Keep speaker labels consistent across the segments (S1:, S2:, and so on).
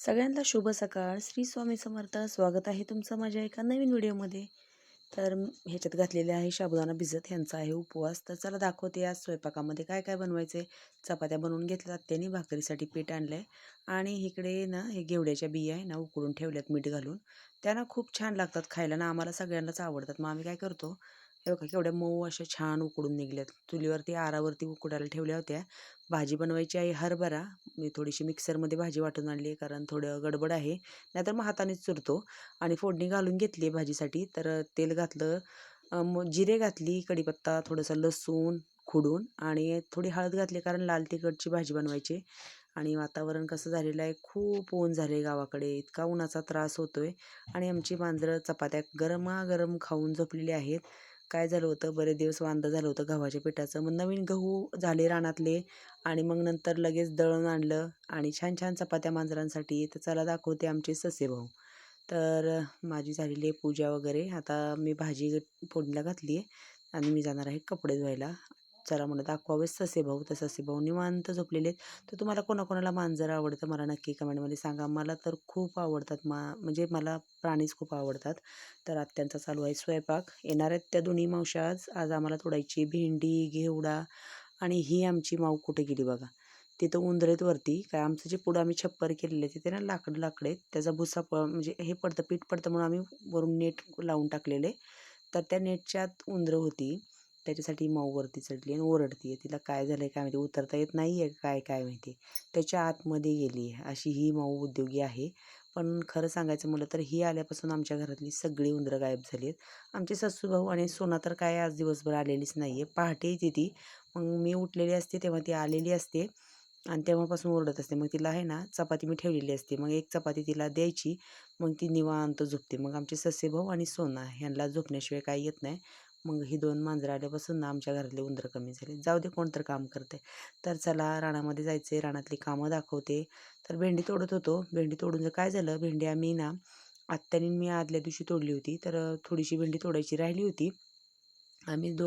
S1: सगळ्यांना शुभ सकाळ. श्री स्वामी समर्थ. स्वागत आहे तुमचं माझ्या एका नवीन व्हिडिओमध्ये. तर ह्याच्यात घातलेले आहे शाबुदाना भिजत. ह्यांचा आहे उपवास. तर चला दाखवते आज स्वयंपाकामध्ये काय काय बनवायचे चपात्या बनवून घेतल्यात त्यांनी भाकरीसाठी पीठ आणलं आहे आणि इकडे ना हे घेवड्याच्या बिया आहे ना उकडून ठेवल्यात मीठ घालून. त्यांना खूप छान लागतात खायला ना आम्हाला सगळ्यांनाच आवडतात. मग आम्ही काय करतो हे बघा केवढ्या मऊ अशा छान उकडून निघल्यात. चुलीवरती आरावरती उकडायला ठेवल्या होत्या. भाजी बनवायची आहे हरभरा. मी थोडीशी मिक्सरमध्ये भाजी वाटून आणली आहे कारण थोडं गडबड आहे. नाहीतर मग हातानेच चुरतो. आणि फोडणी घालून घेतली आहे भाजीसाठी. तर तेल घातलं जिरे घातली कढीपत्ता थोडंसं लसूण खुडून आणि थोडी हळद घातली कारण लाल तिखटची भाजी बनवायची. आणि वातावरण कसं झालेलं आहे खूप ऊन झाले गावाकडे. इतका उन्हाचा त्रास होतो आहे आणि आमची मांजरं चपात्या गरमागरम खाऊन झोपलेली आहेत. काय झालं होतं? बरेच दिवस वांदं झालं होतं गव्हाच्या पिठाचं. मग नवीन गहू झाले रानातले आणि मग नंतर लगेच दळण आणलं आणि छान छान चपात्या मांजरांसाठी. तर चला दाखवते आमचे ससे भाऊ. तर माझी झालेली आहे पूजा वगैरे. आता मी भाजी फोडणीला घातली आहे आणि मी जाणार आहे कपडे धुवायला. चला म्हणत दाखवावे ससे भाऊ तर ससे भाऊ. निवांत झोपलेले आहेत तर तुम्हाला कोणाकोणाला मांजर आवडतं मला नक्की कमेंटमध्ये सांगा. मला तर खूप आवडतात मा म्हणजे मला प्राणीच खूप आवडतात. तर आत्यांचा चालू आहे स्वयंपाक. येणार आहेत त्या दोन्ही मावशा आज. आज आम्हाला तोडायची भेंडी घेवडा आणि ही आमची माऊ कुठे गेली बघा. तिथं उंदरेत वरती. काय आमचं जे पुढं आम्ही छप्पर केलेले तिथे ना लाकड लाकडे आहेत. त्याचा भुसा प म्हणजे हे पडतं पीठ पडतं म्हणून आम्ही वरून नेट लावून टाकलेले. तर त्या नेटच्यात उंदरं होती. त्याच्यासाठी माऊ वरती चढली आणि ओरडती आहे. तिला काय झालं आहे काय माहिती उतरता येत नाही आहे काय काय माहिती. त्याच्या आतमध्ये गेली आहे. अशी ही माऊ उद्योगी आहे. पण खरं सांगायचं म्हटलं तर ही आल्यापासून आमच्या घरातली सगळी उंदरं गायब झाली आहेत आमचे सासूभाऊ आणि सोना तर काय आज दिवसभर आलेलीच नाही आहे पहाटे येते. ती मग मी उठलेली असते तेव्हा ती आलेली असते आणि तेव्हापासून ओरडत असते. मग तिला आहे ना चपाती मी ठेवलेली असते. मग एक चपाती तिला द्यायची. मग ती निवांत झोपते. मग आमचे ससेभाऊ आणि सोना ह्यांना झोपण्याशिवाय काही येत नाही. मग ही दोन मांजरं आल्यापासून ना आमच्या घरातले उंदरं कमी झाले. जाऊ दे कोणतर काम करते तर चला रानामध्ये जायचं आहे रानातली कामं दाखवते. तर भेंडी तोडत होतो. भेंडी तोडून जर काय झालं भेंडी आम्ही ना आत्याने मी आदल्या दिवशी तोडली होती. तर थोडीशी भेंडी तोडायची राहिली होती. आम्ही दो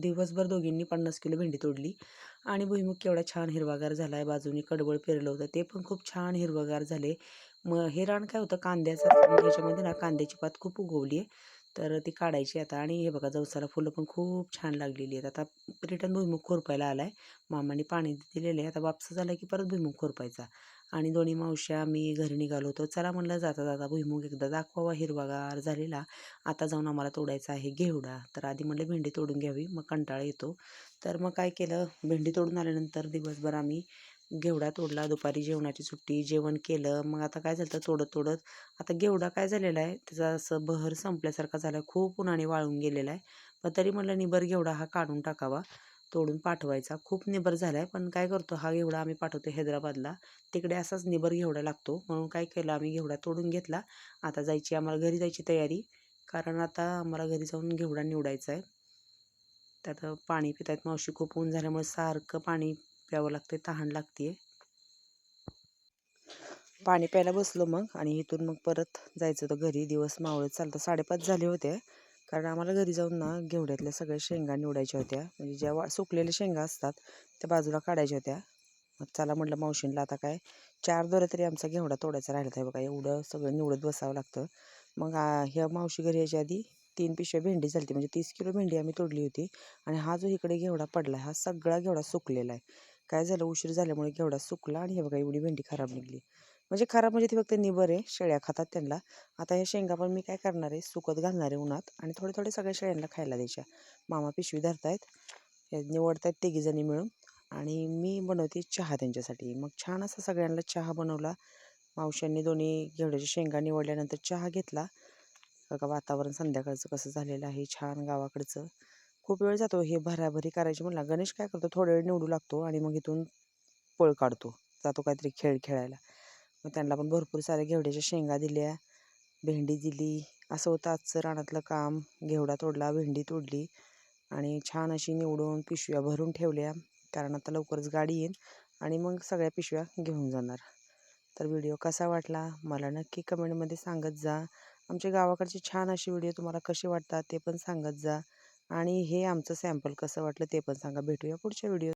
S1: दिवसभर दोघींनी पन्नास किलो भेंडी तोडली. आणि भुईमुग केवढा छान हिरवागार झाला आहे बाजूनी कडबळ पेरलं होतं. ते पण खूप छान हिरवगार झाले. मग हे रान काय होतं? कांद्याचं ह्याच्यामध्ये ना कांद्याची पात खूप उगवली आहे तर ती काढायची आता. आणि हे बघा जवसाला फुलं पण खूप छान लागलेली आहेत. आता रिटर्न भुईमुग खोरपायला आला आहे मामाने पाणी दिलेलं आहे. आता वापस झाला की परत भुईमुग खोरपायचा. आणि दोन्ही मावश्या मी घरी निघालो होतो. चला म्हणलं जाता जाता भुईमुग एकदा दाखवावा हिरवागार झालेला. आता जाऊन आम्हाला तोडायचा आहे घेवडा. तर आधी म्हणलं भेंडी तोडून घ्यावी. मग कंटाळा येतो. तर मग काय केलं? भेंडी तोडून आल्यानंतर दिवसभर आम्ही घेवडा तोडला दुपारी जेवणाची सुट्टी जेवण केलं मग आता काय झालं तोडत तोडत. आता घेवडा काय झालेला आहे? त्याचा असं बहर संपल्यासारखा झाला आहे खूप उन्हाने वाळून गेलेला आहे. पण तरी म्हणलं निबर घेवडा हा काढून टाकावा तोडून पाठवायचा. खूप निबर झाला आहे पण काय करतो? हा घेवडा आम्ही पाठवतो हैदराबादला. तिकडे असाच निबर घेवडा लागतो. म्हणून काय केलं? आम्ही घेवडा तोडून घेतला. आता जायची आम्हाला घरी जायची तयारी. कारण आता आम्हाला घरी जाऊन घेवडा निवडायचा आहे. त्यात पाणी पित आहेत मावशी. खूप ऊन झाल्यामुळे सारखं पाणी प्यावं लागते तहान लागते पाणी प्यायला बसलो मग आणि इथून मग परत जायचं होतं घरी. दिवस मावळत चालतं साडेपाच झाले होते. कारण आम्हाला घरी जाऊन ना घेवड्यातल्या सगळ्या शेंगा निवडायच्या होत्या. म्हणजे ज्या वा सुकलेल्या शेंगा असतात त्या बाजूला काढायच्या होत्या. मग चला म्हटलं मावशींला आता काय चार दोऱ्या तरी आमचा घेवडा तोडायचा राहिला आहे बघा एवढं सगळं निवडत बसावं लागतं. मग ह्या मावशी घरी यायच्या आधी तीन पिशव्या भेंडी झाली म्हणजे तीस किलो भेंडी आम्ही तोडली होती. आणि हा जो इकडे घेवडा पडला हा सगळा घेवडा सुकलेला आहे. काय झालं? उशीर झाल्यामुळे घेवडा सुकला आणि हे बघा एवढी भेंडी खराब निघली. म्हणजे खराब म्हणजे ती फक्त निबर आहे शेळ्या खातात त्यांना. आता ह्या शेंगा पण मी काय करणार आहे? सुकत घालणार आहे उन्हात आणि थोडे थोडे सगळ्या शेळ्यांना खायला द्यायच्या. मामा पिशवी धरतायत. निवडतायत तिघीजणी मिळून. आणि मी बनवते चहा त्यांच्यासाठी. मग छान असा सगळ्यांना चहा बनवला. मावशांनी दोन्ही घेवड्याच्या शेंगा निवडल्यानंतर चहा घेतला. बघा वातावरण संध्याकाळचं कसं झालेलं आहे. छान गावाकडचं. खूप वेळ जातो हे भराभरी करायची म्हणला गणेश काय करतो थोडा वेळ निवडू लागतो आणि मग इथून पळ काढतो. जातो काहीतरी खेळ खेळायला. मग त्यांना पण भरपूर साऱ्या घेवड्याच्या शेंगा दिल्या भेंडी दिली. असं होतं आजचं रानातलं काम. घेवडा तोडला भेंडी तोडली आणि छान अशी निवडून पिशव्या भरून ठेवल्या. कारण आता लवकरच गाडी येईल आणि मग सगळ्या पिशव्या घेऊन जाणार. तर व्हिडिओ कसा वाटला? मला नक्की कमेंटमध्ये सांगत जा. आमच्या गावाकडचे छान असे व्हिडिओ तुम्हाला कसे वाटतात ते पण सांगत जा. आणि हे आमचं सॅम्पल कसं वाटलं ते पण सांगा. भेटूया पुढच्या व्हिडिओ